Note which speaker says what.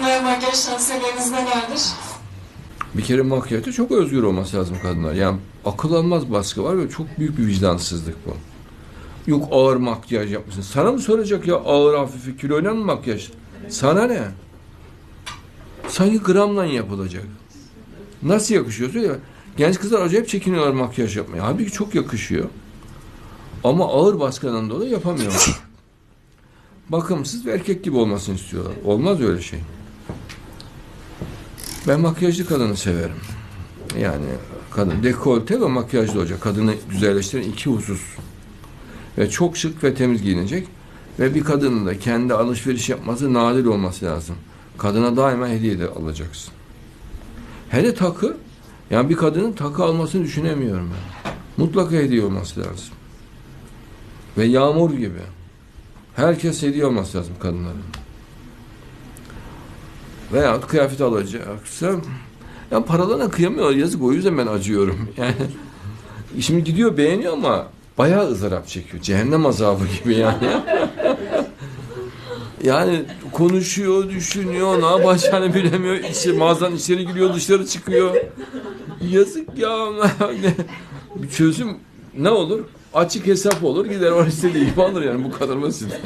Speaker 1: kadınlara makyaj tavsiyeleriniz nelerdir?
Speaker 2: Bir kere makyajda çok özgür olması lazım kadınlar. Yani akıl almaz baskı var ve çok büyük bir vicdansızlık bu. Yok ağır makyaj yapmışsın. Sana mı soracak ya ağır hafifi kiloyla mı makyaj? Sana ne? Sanki gramla yapılacak. Nasıl yakışıyor? Söyle. Genç kızlar acayip çekiniyorlar makyaj yapmaya. Halbuki çok yakışıyor. Ama ağır baskıdan dolayı yapamıyorlar. Bakımsız ve erkek gibi olmasını istiyorlar. Olmaz öyle şey. Ben makyajlı kadını severim. Yani kadın dekolte ve makyajlı olacak. Kadını güzelleştiren iki husus. Ve çok şık ve temiz giyinecek. Ve bir kadının da kendi alışveriş yapması nadir olması lazım. Kadına daima hediye de alacaksın. Hele takı, yani bir kadının takı almasını düşünemiyorum ben. Mutlaka hediye olması lazım. Ve yağmur gibi. Herkes hediye olması lazım kadınların. Veyahut kıyafet alacaksa ya paralarına kıyamıyor yazık o yüzden ben acıyorum. Yani şimdi gidiyor beğeniyor ama bayağı ızdırap çekiyor. Cehennem azabı gibi yani. yani konuşuyor, düşünüyor, ne yapacağını bilemiyor. İçi, mağazadan içeri giriyor, dışarı çıkıyor. Yazık ya. Bir çözüm ne olur? Açık hesap olur, gider o istediği gibi alır yani bu kadar basit.